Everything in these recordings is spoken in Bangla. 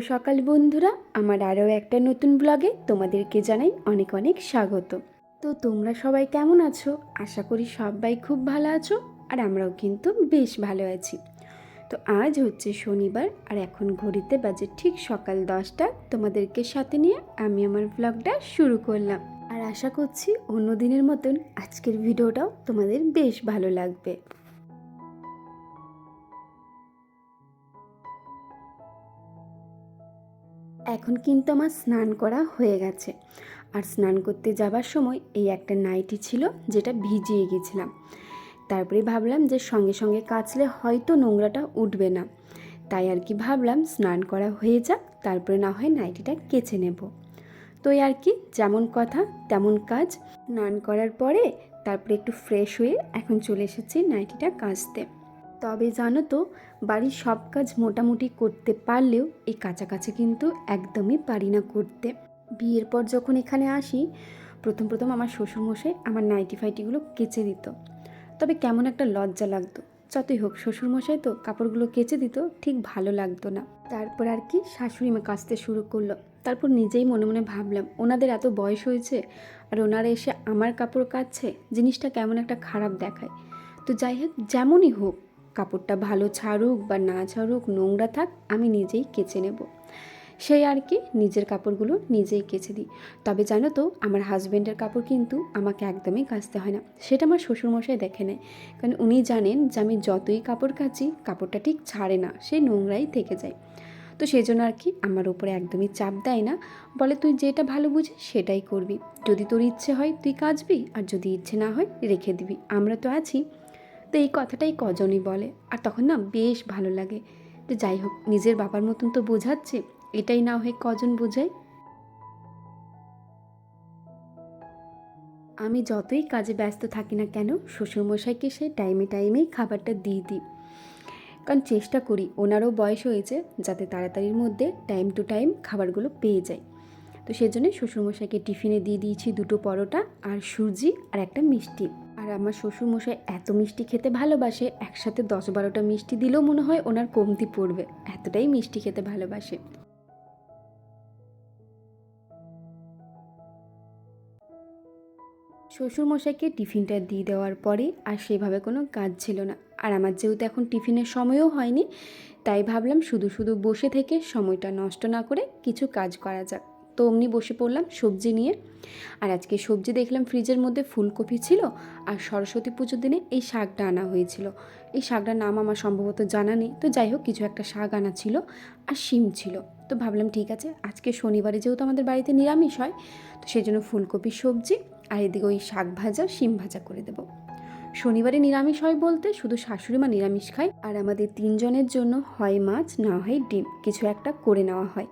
সকাল বন্ধুরা। আমার আরও একটা নতুন ব্লগে তোমাদেরকে জানাই অনেক অনেক স্বাগত। তো তোমরা সবাই কেমন আছো? আশা করি সবাই খুব ভালো আছো আর আমরাও কিন্তু বেশ ভালো আছি। তো আজ হচ্ছে শনিবার আর এখন ঘড়িতে বাজে ঠিক সকাল দশটা। তোমাদেরকে সাথে নিয়ে আমি আমার ব্লগটা শুরু করলাম। আর আশা করছি অন্য দিনের মতন আজকের ভিডিওটাও তোমাদের বেশ ভালো লাগবে। এখন কিন্তু আমার স্নান করা হয়ে গেছে। আর স্নান করতে যাবার সময় এই একটা নাইটি ছিল যেটা ভিজিয়ে গেছিলাম। তারপরে ভাবলাম যে সঙ্গে সঙ্গে কাচলে হয়তো নোংরাটা উঠবে না। তাই আর কি ভাবলাম স্নান করা হয়ে যাক, তারপরে না হয় নাইটিটা কেচে নেব। তো আর কি, যেমন কথা, তেমন কাজ। স্নান করার পরে তারপরে একটু ফ্রেশ হয়ে এখন চলে এসেছি নাইটিটা কাচতে। তবে জানো তো, বাড়ির সব কাজ মোটামুটি করতে পারলেও এই কাছাকাছি কিন্তু একদমই পারি না করতে। বিয়ের পর যখন এখানে আসি, প্রথম প্রথম আমার শ্বশুরমশাই আমার নাইটি ফাইটিগুলো কেচে দিত। তবে কেমন একটা লজ্জা লাগতো। যতই হোক, শ্বশুরমশাই তো কাপড়গুলো কেচে দিত, ঠিক ভালো লাগতো না। তারপর আর কি শাশুড়ি মা কাচতে শুরু করল। তারপর নিজেই মনে মনে ভাবলাম, ওনাদের এত বয়স হয়েছে আর ওনারা এসে আমার কাপড় কাচ্ছে, জিনিসটা কেমন একটা খারাপ দেখায়। তো যাই হোক, যেমনই হোক কাপড়টা ভালো ছাড়ুক বা না ছাড়ুক, নোংরা থাক, আমি নিজেই কেচে নেব। সেই আর কি, নিজের কাপড়গুলো নিজেই কেচে দিই। তবে জানো তো, আমার হাজব্যান্ডের কাপড় কিন্তু আমাকে একদমই কাচতে হয় না। সেটা আমার শ্বশুরমশাই দেখে নেয়। কারণ উনি জানেন যে আমি যতই কাপড় কাচি, কাপড়টা ঠিক ছাড়ে না, সে নোংরাই থেকে যায়। তো সেই জন্য আর কি আমার উপরে একদমই চাপ দেয় না। বলে, তুই যেটা ভালো বুঝিস সেটাই করবি। যদি তোর ইচ্ছে হয়, তুই কাচবি। আর যদি ইচ্ছে না হয়, রেখে দিবি। আমরা তো আছি। তো এই কথাটাই কজনই বলে। আর তখন না বেশ ভালো লাগে যে যাই হোক, নিজের বাবার মতন তো বোঝাচ্ছে, এটাই না হয়ে কজন বোঝায়। আমি যতই কাজে ব্যস্ত থাকি না কেন, শ্বশুরমশাইকে সে টাইমে টাইমেই খাবারটা দিয়ে দিই। কারণ চেষ্টা করি, ওনারও বয়স হয়েছে, যাতে তাড়াতাড়ির মধ্যে টাইম টু টাইম খাবারগুলো পেয়ে যায়। তো সেজন্য শ্বশুরমশাইকে টিফিনে দিয়ে দিয়েছি দুটো পরোটা, আর সুজি, আর একটা মিষ্টি। আর আমার শ্বশুরমশাই এত মিষ্টি খেতে ভালোবাসে, একসাথে দশ বারোটা মিষ্টি দিলেও মনে হয় ওনার কমতি পড়বে। এতটাই মিষ্টি খেতে ভালোবাসে। শ্বশুরমশাইকে টিফিনটা দিয়ে দেওয়ার পরে আর সেভাবে কোনো কাজ ছিল না। আর আমার যেহেতু এখন টিফিনের সময়ও হয়নি, তাই ভাবলাম শুধু শুধু বসে থেকে সময়টা নষ্ট না করে কিছু কাজ করা যাক। তো অমনি বসে পড়লাম সবজি নিয়ে। আর আজকে সবজি দেখলাম ফ্রিজের মধ্যে ফুলকপি ছিল আর সরস্বতী পুজোর দিনে এই শাকটা আনা হয়েছিল। এই শাকটার নাম আমার সম্ভবত জানা নেই। তো যাই হোক, কিছু একটা শাক আনা ছিল আর শিম ছিল। তো ভাবলাম, ঠিক আছে, আজকে শনিবারে যেহেতু আমাদের বাড়িতে নিরামিষ হয়, তো সেই জন্য ফুলকপি, সবজি আর এদিকে ওই শাক ভাজা, শিম ভাজা করে দেবো। শনিবারে নিরামিষ হয় বলতে শুধু শাশুড়ি মা নিরামিষ খায় আর আমাদের তিনজনের জন্য হয় মাছ, না হয় ডিম। কিছু একটা করে নেওয়া হয়।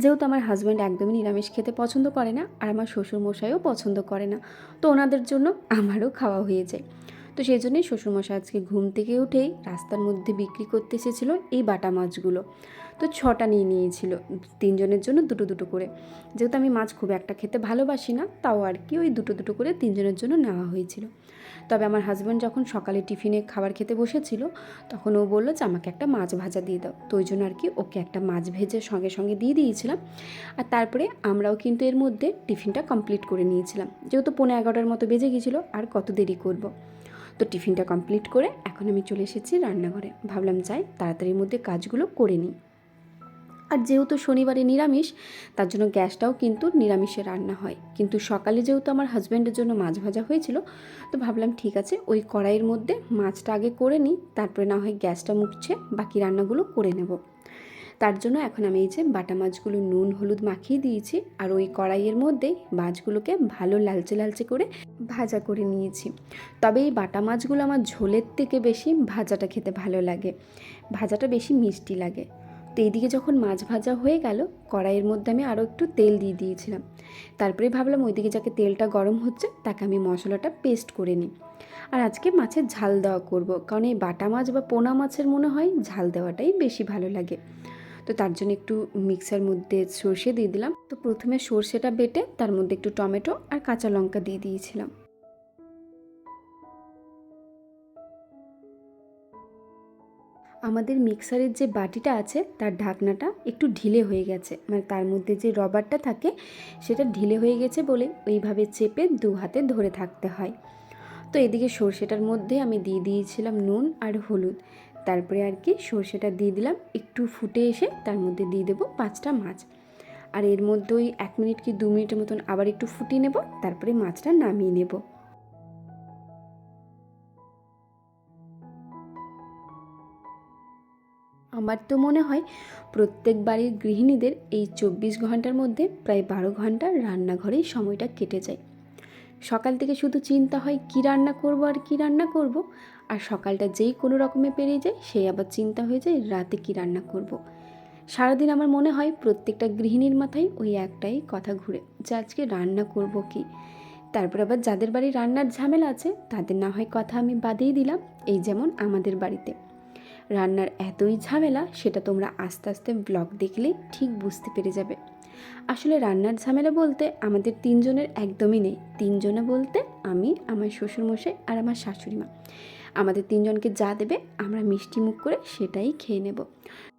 যেহেতু আমার হাজব্যান্ড একদমই নিরামিষ খেতে পছন্দ করে না, আর আমার শ্বশুরমশাইও পছন্দ করে না, তো ওনাদের জন্য আমারও খাওয়া হয়ে যায়। তো সেই জন্যই শ্বশুরমশাই আজকে ঘুম থেকে উঠেই রাস্তার মধ্যে বিক্রি করতে এসেছিল এই বাটা মাছগুলো। তো ছটা নিয়ে নিয়েছিল, তিনজনের জন্য দুটো দুটো করে। যেহেতু আমি মাছ খুব একটা খেতে ভালোবাসি না, তাও আর কি ওই দুটো দুটো করে তিনজনের জন্য নেওয়া হয়েছিল। তবে আমার হাজব্যান্ড যখন সকালে টিফিনে খাবার খেতে বসেছিল, তখন ও বলল যে, আমাকে একটা মাছ ভাজা দিয়ে দাও। তো ওই জন্য আর কি ওকে একটা মাছ ভেজে সঙ্গে সঙ্গে দিয়ে দিয়েছিলাম। আর তারপরে আমরাও কিন্তু এর মধ্যে টিফিনটা কমপ্লিট করে নিয়েছিলাম। যেহেতু পনেরো এগারোটার মতো বেজে গিয়েছিল আর কত দেরি করব। তো টিফিনটা কমপ্লিট করে এখন আমি চলে এসেছি রান্নাঘরে। ভাবলাম যাই, তাড়াতাড়ির মধ্যে কাজগুলো করে নিই। আর যেহেতু শনিবারে নিরামিষ, তার জন্য গ্যাসটাও কিন্তু নিরামিষে রান্না হয়। কিন্তু সকালে যেহেতু আমার হাজব্যান্ডের জন্য মাছ ভাজা হয়েছিল, তো ভাবলাম ঠিক আছে, ওই কড়াইয়ের মধ্যে মাছটা আগে করে নিই, তারপরে না হয় গ্যাসটা মুছছে, বাকি রান্নাগুলো করে নেব। তার জন্য এখন আমি এই যে বাটা মাছগুলো নুন, হলুদ মাখিয়ে দিয়েছি, আর ওই কড়াইয়ের মধ্যেই মাছগুলোকে ভালো লালচে লালচে করে ভাজা করে নিয়েছি। তবে এই বাটা মাছগুলো আমার ঝোলের থেকে বেশি ভাজাটা খেতে ভালো লাগে। ভাজাটা বেশি মিষ্টি লাগে। তো এইদিকে যখন মাছ ভাজা হয়ে গেল, কড়াইয়ের মধ্যে আমি আরও একটু তেল দিয়ে দিয়েছিলাম। তারপরে ভাবলাম ওইদিকে যাকে তেলটা গরম হচ্ছে, তাকে আমি মশলাটা পেস্ট করে নিই। আর আজকে মাছের ঝাল দেওয়া করব, কারণ এই বাটা মাছ বা পোনা মাছের মনে হয় ঝাল দেওয়াটাই বেশি ভালো লাগে। তো তার জন্য একটু মিক্সার মধ্যে সর্ষে দিয়ে দিলাম। তো প্রথমে সর্ষেটা বেটে তার মধ্যে একটু টমেটো আর কাঁচা লঙ্কা দিয়ে দিয়েছিলাম। আমাদের মিক্সারের যে বাটিটা আছে, তার ঢাকনাটা একটু ঢিলে হয়ে গেছে। মানে তার মধ্যে যে রবারটা থাকে, সেটা ঢিলে হয়ে গেছে বলে ওইভাবে চেপে দু হাতে ধরে থাকতে হয়। তো এদিকে সর্ষেটার মধ্যে আমি দিয়ে দিয়েছিলাম নুন আর হলুদ। তারপরে আর কি সর্ষেটা দিয়ে দিলাম, একটু ফুটে এসে তার মধ্যে দিয়ে দেবো পাঁচটা মাছ। আর এর মধ্যে ওই এক মিনিট কি দু মিনিটের মতন আবার একটু ফুটিয়ে নেব, তারপরে মাছটা নামিয়ে নেব। আমার তো মনে হয় প্রত্যেক বাড়ির গৃহিণীদের এই চব্বিশ ঘণ্টার মধ্যে প্রায় বারো ঘণ্টা রান্নাঘরেই সময়টা কেটে যায়। সকাল থেকে শুধু চিন্তা হয়, কী রান্না করব আর কী রান্না করব? আর সকালটা যেই কোনো রকমে পেরিয়ে যায় সেই আবার চিন্তা হয়ে যায়, রাতে কী রান্না করব। সারাদিন আমার মনে হয় প্রত্যেকটা গৃহিণীর মাথায় ওই একটাই কথা ঘুরে, যে আজকে রান্না করব কি? তারপর আবার যাদের বাড়ি রান্নার ঝামেলা আছে, তাদের না হয় কথা আমি বাদেই দিলাম, এই যেমন আমাদের বাড়িতে। রান্নার এতই ঝামেলা সেটা তোমরা আস্তে আস্তে ব্লগ দেখলেই ঠিক বুঝতে পেরে যাবে। আসলে রান্নার ঝামেলা বলতে আমাদের তিনজনের একদমই নেই। তিনজনে বলতে আমি, আমার শ্বশুরমশাই আর আমার শাশুড়ি মা। আমাদের তিনজনকে যা দেবে আমরা মিষ্টি মুখ করে সেটাই খেয়ে নেব।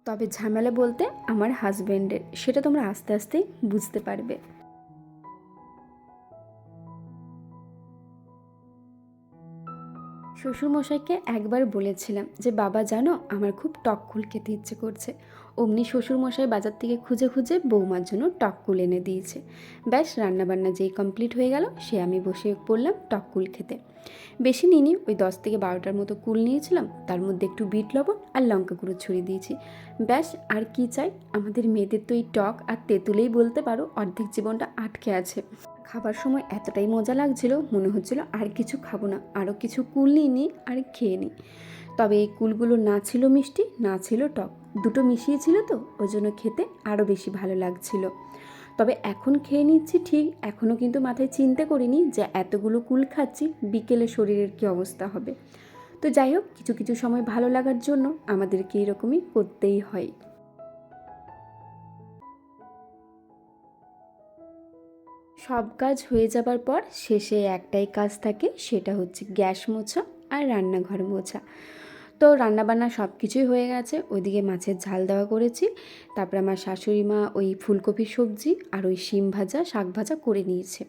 তবে ঝামেলা বলতে আমার হাজব্যান্ডের সেটা তোমরা আস্তে আস্তেই বুঝতে পারবে। শ্বশুরমশাইকে একবার বলেছিলাম যে, বাবা, জানো, আমার খুব টক কুল খেতে ইচ্ছে করছে। অমনি শ্বশুরমশাই বাজার থেকে খুঁজে খুঁজে বৌমার জন্য টক কুল এনে দিয়েছে। ব্যাস, রান্নাবান্না যেই কমপ্লিট হয়ে গেল, সে আমি বসে পড়লাম টক কুল খেতে। বেশি নিইনি, ওই দশ থেকে বারোটার মতো কুল নিয়েছিলাম, তার মধ্যে একটু বিট লবণ আর লঙ্কা গুঁড়ো ছড়িয়ে দিয়েছি। ব্যাস, আর কি চাই? আমাদের মেয়েদের তো এই টক আর তেঁতুলেই বলতে পারো, অর্ধেক জীবনটা আটকে আছে। খাবার সময় এতটাই মজা লাগছিল, মনে হচ্ছিল আর কিছু খাব না আরও কিছু কুল নিয়ে নিই আর খেয়ে নিই। তবে এই কুলগুলো না ছিল মিষ্টি, না ছিল টক, দুটো মিশিয়েছিল তো, ওই জন্য খেতে আরও বেশি ভালো লাগছিল। তবে এখন খেয়ে নিচ্ছি ঠিক এখনও কিন্তু মাথায় চিন্তা করিনি যে এতগুলো কুল খাচ্ছি, বিকেলে শরীরের কী অবস্থা হবে। তো যাই হোক, কিছু কিছু সময় ভালো লাগার জন্য আমাদেরকে এরকমই করতেই হয়। সব কাজ হয়ে যাবার পর শেষে একটাই কাজ থাকে, সেটা হচ্ছে গ্যাস মোছা আর রান্নাঘর মোছা। তো রান্নাবান্না সব কিছুই হয়ে গেছে, ওইদিকে মাছের ঝাল দেওয়া করেছি, তারপরে আমার শাশুড়ি মা ওই ফুলকপির সবজি আর ওই শিম ভাজা, শাক ভাজা করে নিয়েছে।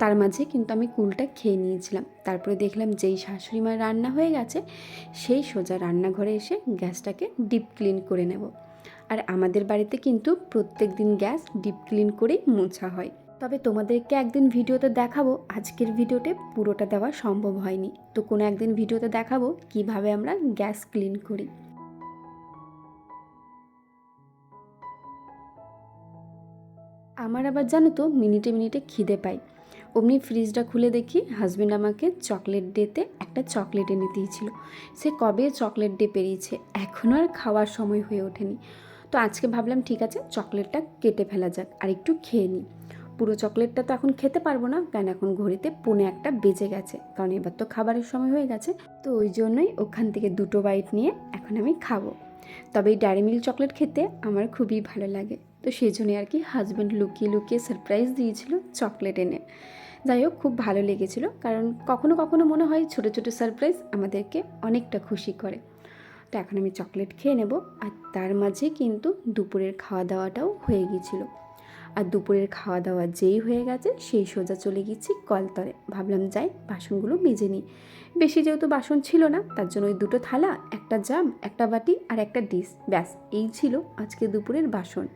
তার মাঝে কিন্তু আমি কুলটা খেয়ে নিয়েছিলাম, তারপরে দেখলাম যেই শাশুড়ি মার রান্না হয়ে গেছে, সেই সোজা রান্নাঘরে এসে গ্যাসটাকে ডিপ ক্লিন করে নেব। আর আমাদের বাড়িতে কিন্তু প্রত্যেক দিন গ্যাস ডিপ ক্লিন করেই মোছা হয়। তবে তোমাদেরকে একদিন ভিডিওতে দেখাবো, আজকের ভিডিওতে পুরোটা দেওয়া সম্ভব হয়নি। তো কোনো একদিন ভিডিওতে দেখাবো কীভাবে আমরা গ্যাস ক্লিন করি। আমার আবার জানো তো, মিনিটে মিনিটে খিদে পাই অমনি ফ্রিজটা খুলে দেখি হাজব্যান্ড আমাকে চকলেট ডেতে একটা চকলেট এনে দিয়েছিল। সে কবে চকলেট ডে পেরিয়েছে এখনও আর খাওয়ার সময় হয়ে ওঠেনি। তো আজকে ভাবলাম, ঠিক আছে চকলেটটা কেটে ফেলা যাক, আর একটু খেয়ে নিই। পুরো চকলেটটা তো এখন খেতে পারব না, কারণ এখন ঘড়িতে পৌনে একটা বেজে গেছে, কারণ এবার তো খাবারের সময় হয়ে গেছে। তো ওই জন্যই ওখান থেকে দুটো বাইট নিয়ে এখন আমি খাব। তবে এই ডায়েরি মিল্ক চকলেট খেতে আমার খুবই ভালো লাগে। তো সেই জন্যই আর কি হাজব্যান্ড লুকিয়ে লুকিয়ে সারপ্রাইজ দিয়েছিল চকলেট এনে। যাই হোক, খুব ভালো লেগেছিল, কারণ কখনো কখনো মনে হয় ছোটো ছোটো সারপ্রাইজ আমাদেরকে অনেকটা খুশি করে। তো এখন আমি চকলেট খেয়ে নেব, আর তার মাঝে কিন্তু দুপুরের খাওয়া দাওয়াটাও হয়ে গিয়েছিল আর দুপুরের খাওয়া দাওয়া যেই হয়ে গেছে, সেই সোজা চলে গেছি কলতরে ভাবলাম যাই, বাসনগুলো মেজে নিই। বেশি যেহেতু বাসন ছিল না, তার জন্য ওই দুটো থালা, একটা জাম, একটা বাটি আর একটা ডিশ। ব্যাস, এই ছিল আজকে দুপুরের বাসন।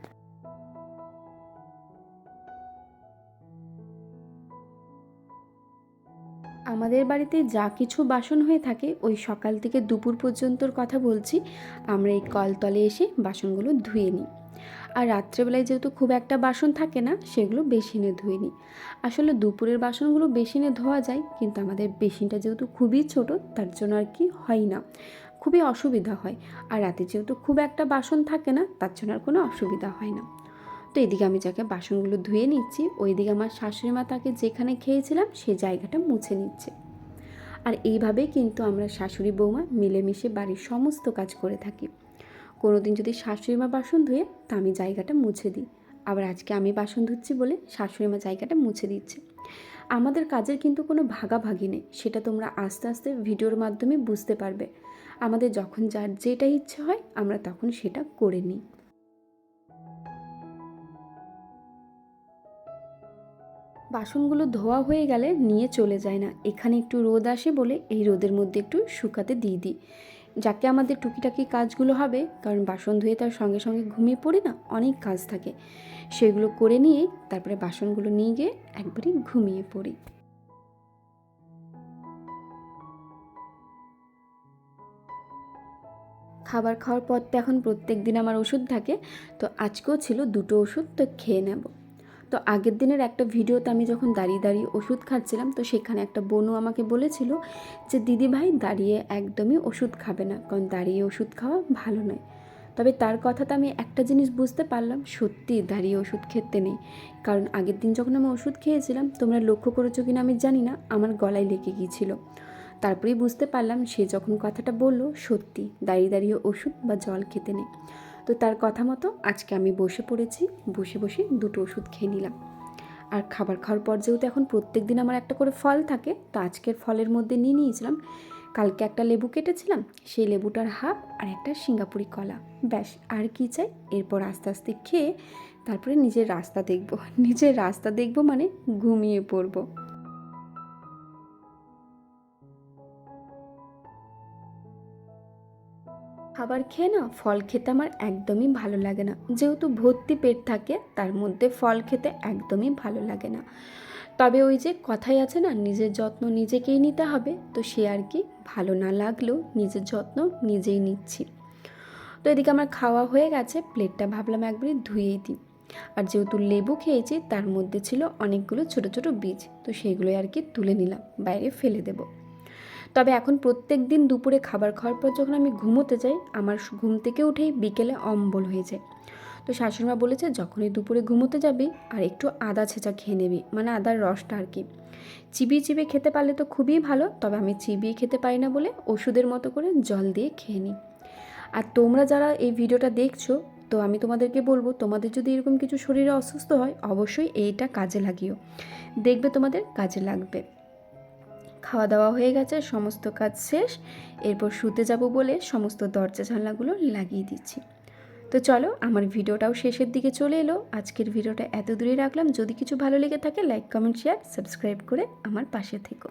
আমাদের বাড়িতে যা কিছু বাসন হয়ে থাকে, ওই সকাল থেকে দুপুর পর্যন্তর কথা বলছি। আমরা এই কলতলে এসে বাসনগুলো ধুয়ে নিই। আর রাত্রেবেলায় যেহেতু খুব একটা বাসন থাকে না, সেগুলো বেসিনে ধুয়ে নিই আসলে দুপুরের বাসনগুলো বেসিনে ধোয়া যায়, কিন্তু আমাদের বেসিনটা যেহেতু খুবই ছোট, তার জন্য আর কি হয় না। খুবই অসুবিধা হয়। আর রাতে যেহেতু খুব একটা বাসন থাকে না, তার জন্য আর কোনো অসুবিধা হয় না। তো এদিকে আমি যাকে বাসনগুলো ধুয়ে নিচ্ছি, ওইদিকে আমার শাশুড়ি মা তাকে যেখানে খেয়েছিলাম, সে জায়গাটা মুছে নিচ্ছে। আর এইভাবেই কিন্তু আমরা শাশুড়ি বৌমা মিলেমিশে বাড়ির সমস্ত কাজ করে থাকি। কোনো দিন যদি শাশুড়ি মা বাসন ধুয়ে তা আমি জায়গাটা মুছে দিই। আবার আজকে আমি বাসন ধুচ্ছি বলে শাশুড়ি মা জায়গাটা মুছে দিচ্ছে। আমাদের কাজের কিন্তু কোনো ভাগাভাগি নেই, সেটা তোমরা আস্তে আস্তে ভিডিওর মাধ্যমে বুঝতে পারবে। আমাদের যখন যার যেটা ইচ্ছে হয়, আমরা তখন সেটা করে নিই। বাসনগুলো ধোয়া হয়ে গেলে নিয়ে চলে যায় না। এখানে একটু রোদ আসে বলে এই রোদের মধ্যে একটু শুকাতে দিয়ে দিই। যাকে আমাদের টুকিটাকি কাজগুলো হবে, কারণ বাসন ধুয়ে তার সঙ্গে সঙ্গে ঘুমিয়ে পড়ি না অনেক কাজ থাকে, সেগুলো করে নিয়ে তারপরে বাসনগুলো নিয়ে গিয়ে একবারই ঘুমিয়ে পড়ি। খাবার খাওয়ার পর তো এখন প্রত্যেক দিন আমার ওষুধ থাকে, তো আজকেও ছিল দুটো ওষুধ, তো খেয়ে নেব। তো আগের দিনের একটা ভিডিওতে আমি যখন দাঁড়িয়ে দাঁড়িয়ে ওষুধ খাচ্ছিলাম, তো সেখানে একটা বনু আমাকে বলেছিল যে, দিদি ভাই, দাঁড়িয়ে একদমই ওষুধ খাবে না, কারণ দাঁড়িয়ে ওষুধ খাওয়া ভালো নয়। তবে তার কথাতে আমি একটা জিনিস বুঝতে পারলাম, সত্যি দাঁড়িয়ে ওষুধ খেতে নেই। কারণ আগের দিন যখন আমি ওষুধ খেয়েছিলাম, তোমরা লক্ষ্য করেছ কিনা আমি জানি না, আমার গলায় লেগে গিয়েছিল। তারপরেই বুঝতে পারলাম, সে যখন কথাটা বলল, সত্যি, দাঁড়িয়ে দাঁড়িয়ে ওষুধ বা জল খেতে নেই। তো তার কথা মতো আজকে আমি বসে পড়েছি, বসে বসে দুটো ওষুধ খেয়ে নিলাম। আর খাবার খাওয়ার পর যেহেতু এখন প্রত্যেক দিন আমার একটা করে ফল থাকে, তো আজকের ফলের মধ্যে নিয়ে নিয়েছিলাম। কালকে একটা লেবু কেটেছিলাম, সেই লেবুটার হাফ আর একটা সিঙ্গাপুরি কলা। ব্যাস, আর কি চাই? এরপর আস্তে আস্তে খেয়ে তারপরে নিজের রাস্তা দেখব। নিজের রাস্তা দেখব মানে ঘুমিয়ে পড়ব। খাবার খেয়ে না ফল খেতে আমার একদমই ভালো লাগে না। যেহেতু ভর্তি পেট থাকে, তার মধ্যে ফল খেতে একদমই ভালো লাগে না। তবে ওই যে কথাই আছে না, নিজের যত্ন নিজেকেই নিতে হবে। তো সে আর কি ভালো না লাগলেও নিজের যত্ন নিজেই নিচ্ছি। তো এদিকে আমার খাওয়া হয়ে গেছে, প্লেটটা ভাবলাম একবারই ধুয়েই দিই। আর যেহেতু লেবু খেয়েছি, তার মধ্যে ছিল অনেকগুলো ছোট ছোট বীজ। তো সেইগুলোই আর কি তুলে নিলাম, বাইরে ফেলে দেবো। তবে এখন প্রত্যেক দিন দুপুরে খাবার খাওয়ার পর যখন আমি ঘুমোতে যাই, আমার ঘুম থেকে উঠেই বিকেলে অম্বল হয়ে যায়। তো শাশুড়িমা বলেছে, যখনই দুপুরে ঘুমোতে যাবি, আর একটু আদা ছেঁচা খেয়ে নেবি মানে আদার রসটা আর কি। চিবিয়ে চিবিয়ে খেতে পারলে তো খুবই ভালো, তবে আমি চিবিয়ে খেতে পারি না বলে ওষুধের মতো করে জল দিয়ে খেয়ে নিই। আর তোমরা যারা এই ভিডিওটা দেখছ, তো আমি তোমাদেরকে বলব, তোমাদের যদি এরকম কিছু শরীরে অসুস্থ হয়, অবশ্যই এইটা কাজে লাগিও। দেখবে তোমাদের কাজে লাগবে। খাওয়া দাওয়া হয়ে গেছে, সমস্ত কাজ শেষ। এরপর শুতে যাব বলে সমস্ত দরজা জানলাগুলো লাগিয়ে দিচ্ছি। তো চলো, আমার ভিডিওটাও শেষের দিকে চলে এলো। আজকের ভিডিওটা এত দূরে রাখলাম। যদি কিছু ভালো লেগে থাকে লাইক কমেন্ট শেয়ার সাবস্ক্রাইব করে আমার পাশে থেকো।